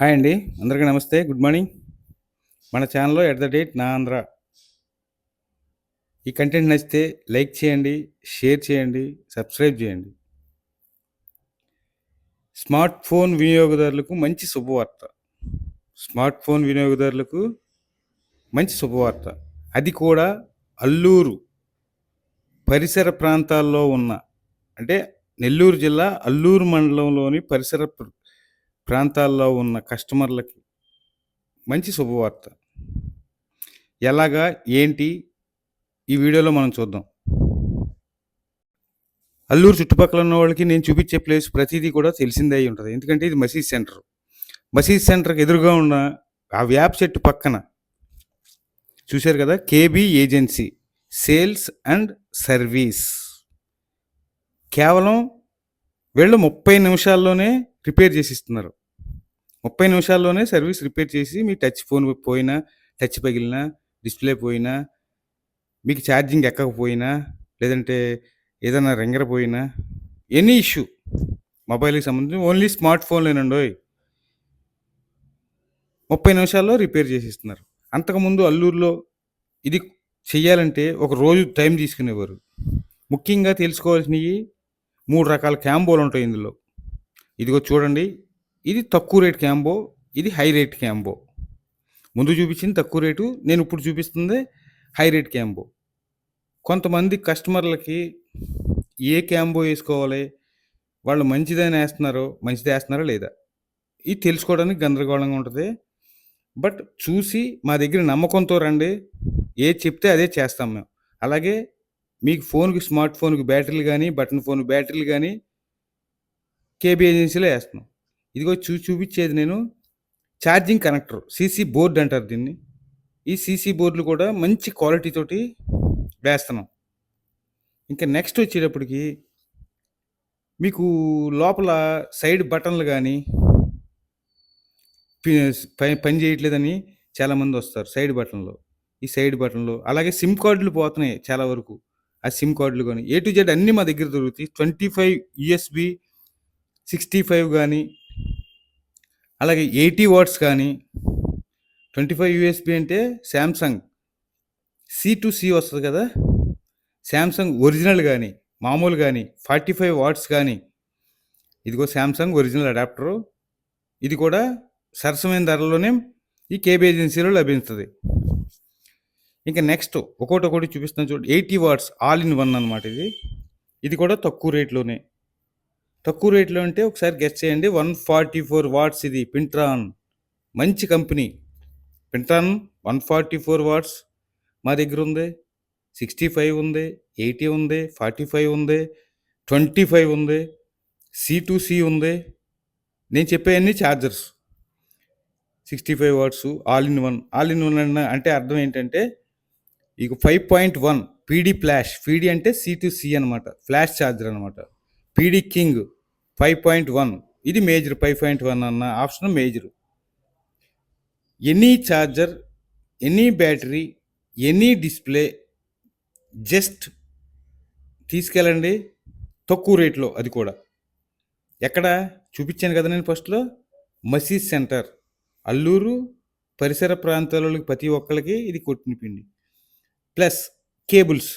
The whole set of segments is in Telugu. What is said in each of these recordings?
హాయ్ అండి. అందరికీ నమస్తే. Good morning. మన ఛానల్లో ఎట్ ద డేట్ నా ఆంధ్ర. ఈ కంటెంట్ నచ్చితే లైక్ చేయండి షేర్ చేయండి సబ్స్క్రైబ్ చేయండి. స్మార్ట్ ఫోన్ వినియోగదారులకు మంచి శుభవార్త. స్మార్ట్ ఫోన్ వినియోగదారులకు మంచి శుభవార్త. అది కూడా అల్లూరు పరిసర ప్రాంతాల్లో ఉన్న అంటే నెల్లూరు జిల్లా అల్లూరు మండలంలోని పరిసర ప్ర- ప్రాంతాల్లో ఉన్న కస్టమర్లకి మంచి శుభవార్త. ఎలాగా ఏంటి? ఈ వీడియోలో మనం చూద్దాం. అల్లూరు చుట్టుపక్కల ఉన్న వాళ్ళకి నేను చూపించే ప్లేస్ ప్రతిదీ కూడా తెలిసిందే అయి ఉంటుంది. ఎందుకంటే ఇది మసీద్ సెంటర్. మసీద్ సెంటర్కి ఎదురుగా ఉన్న ఆ వ్యాప్ చెట్టు పక్కన చూశారు కదా? KB agency sales and service. కేవలం వీళ్ళు ముప్పై నిమిషాల్లోనే రిపేర్ చేసి ఇస్తున్నారు ముప్పై నిమిషాల్లోనే సర్వీస్ రిపేర్ చేసి మీ టచ్ ఫోన్ పోయినా టచ్ పగిలినా డిస్ప్లే పోయినా మీకు ఛార్జింగ్ ఎక్కకపోయినా లేదంటే ఏదైనా రింగర్ పోయినా ఎనీ ఇష్యూ మొబైల్కి సంబంధించి ఓన్లీ స్మార్ట్ ఫోన్లేనండి ముప్పై నిమిషాల్లో రిపేర్ చేసి ఇస్తున్నారు అంతకుముందు అల్లూరులో ఇది చెయ్యాలంటే ఒక రోజు టైం తీసుకునేవారు. ముఖ్యంగా తెలుసుకోవాల్సినవి మూడు రకాల క్యాంబోలు ఉంటాయి ఇందులో. ఇదిగో చూడండి ఇది తక్కువ రేట్ క్యాంబో ఇది హై రేట్ క్యాంబో. ముందు చూపించింది తక్కువ రేటు నేను ఇప్పుడు చూపిస్తుంది హై రేట్ క్యాంబో. కొంతమంది కస్టమర్లకి ఏ క్యాంబో వేసుకోవాలి వాళ్ళు మంచిదని వేస్తున్నారో మంచిది వేస్తున్నారో లేదా? ఇది తెలుసుకోవడానికి గందరగోళంగా ఉంటుంది. బట్ చూసి మా దగ్గర నమ్మకంతో రండి ఏ చెప్తే అదే చేస్తాం మేము. అలాగే మీకు ఫోన్కి స్మార్ట్ ఫోన్కి బ్యాటరీలు కానీ బటన్ ఫోన్ బ్యాటరీలు కానీ కేబీ ఏజెన్సీలో వేస్తున్నాం. ఇదిగో చూ చూపించేది నేను. ఛార్జింగ్ కనెక్టర్ సీసీ బోర్డ్ అంటారు దీన్ని. ఈ సీసీ బోర్డులు కూడా మంచి క్వాలిటీ తోటి వేస్తున్నాం. ఇంకా నెక్స్ట్ వచ్చేటప్పటికి మీకు లోపల సైడ్ బటన్లు కానీ పని పని చేయట్లేదని చాలామంది వస్తారు సైడ్ బటన్లో. ఈ సైడ్ బటన్లు. అలాగే సిమ్ కార్డులు పోతున్నాయి చాలా వరకు. ఆ సిమ్ కార్డులు కానీ. ఏ టు జెడ్ అన్నీ మా దగ్గర దొరుకుతాయి. Twenty five USB sixty five కానీ అలాగే ఎయిటీ వాట్స్ కానీ ట్వంటీ ఫైవ్ యూఎస్బి అంటే శాంసంగ్. సి టు సి వస్తుంది కదా? శాంసంగ్ ఒరిజినల్ కానీ మామూలు కానీ ఫార్టీ ఫైవ్ వాట్స్ కానీ. ఇదిగో శాంసంగ్ ఒరిజినల్ అడాప్టరు. ఇది కూడా సరసమైన ధరలోనే ఈ కేబీ ఏజెన్సీలో లభిస్తుంది ఇంకా నెక్స్ట్ ఒకటి ఒకటి చూపిస్తున్నాను చూడండి eighty watts all in one అనమాట ఇది. ఇది కూడా తక్కువ రేట్లోనే. తక్కువ రేట్లో అంటే ఒకసారి గెస్ట్ చేయండి. వన్ ఫార్టీ ఫోర్ వాట్స్ ఇది పింట్రాన్. మంచి company. పింట్రాన్ one forty four watts మా దగ్గర ఉంది. సిక్స్టీ ఫైవ్ ఉంది ఎయిటీ ఉంది ఫార్టీ ఫైవ్ ఉంది ట్వంటీ ఫైవ్ ఉంది సి టు సి ఉంది. నేను చెప్పేవన్నీ chargers sixty five watts all in one. All in one అన్న అంటే అర్థం ఏంటంటే ఇక five point one PD flash. PD అంటే సి టు సి అనమాట ఫ్లాష్ ఛార్జర్ అనమాట PD king. Five point one ఇది మేజర్ ఫైవ్ పాయింట్ వన్ అన్న option major any charger any battery any display just తీసుకెళ్ళండి. తక్కువ రేట్లో అది కూడా. ఎక్కడ? చూపించాను కదా నేను ఫస్ట్లో మసీద్ సెంటర్. అల్లూరు పరిసర ప్రాంతాలకి ప్రతి ఒక్కరికి ఇది కొట్టిన పిండి. Plus cables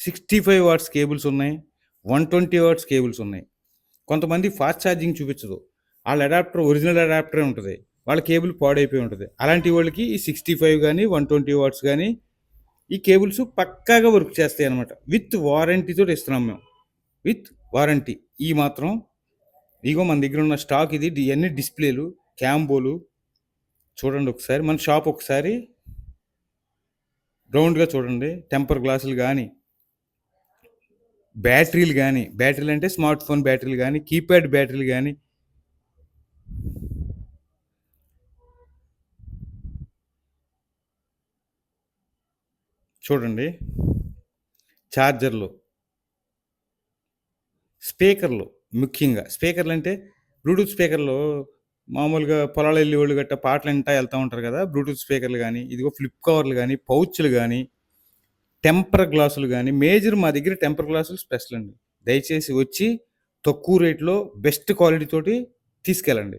sixty five watts cables ఉన్నాయి. వన్ ట్వంటీ వాట్స్ కేబుల్స్ ఉన్నాయి. కొంతమంది ఫాస్ట్ ఛార్జింగ్ చూపించదు. వాళ్ళ అడాప్టర్ ఒరిజినల్ అడాప్టరే ఉంటుంది. వాళ్ళ కేబుల్ పాడైపోయి ఉంటుంది. అలాంటి వాళ్ళకి ఈ సిక్స్టీ ఫైవ్ కానీ వన్ ట్వంటీ వాట్స్ కానీ ఈ కేబుల్స్ పక్కాగా వర్క్ చేస్తాయి అనమాట విత్ వారంటీతో ఇస్తున్నాం మేము. విత్ వారంటీ ఈ మాత్రం ఇగో మన దగ్గర ఉన్న స్టాక్ ఇది ఇవన్నీ డిస్ప్లేలు క్యాంబోలు చూడండి ఒకసారి. మన షాప్ ఒకసారి రౌండ్గా చూడండి. టెంపర్ గ్లాసులు కానీ బ్యాటరీలు కానీ బ్యాటరీలు అంటే స్మార్ట్ ఫోన్ బ్యాటరీలు కానీ కీప్యాడ్ బ్యాటరీలు కానీ చూడండి. ఛార్జర్లు. స్పీకర్లు ముఖ్యంగా. స్పీకర్లు అంటే బ్లూటూత్ స్పీకర్లు మామూలుగా పొలాలు వెళ్ళి వాళ్ళు గట్ట పాటలు వింటా వెళ్తూ ఉంటారు కదా బ్లూటూత్ స్పీకర్లు కానీ ఇదిగో ఫ్లిప్ కవర్లు కానీ పౌచ్లు కానీ టెంపర్ గ్లాసులు కానీ మేజర్ మా దగ్గర టెంపర్ గ్లాసులు స్పెషల్ అండి. దయచేసి వచ్చి తక్కువ రేట్లో బెస్ట్ క్వాలిటీ తోటి తీసుకెళ్ళండి.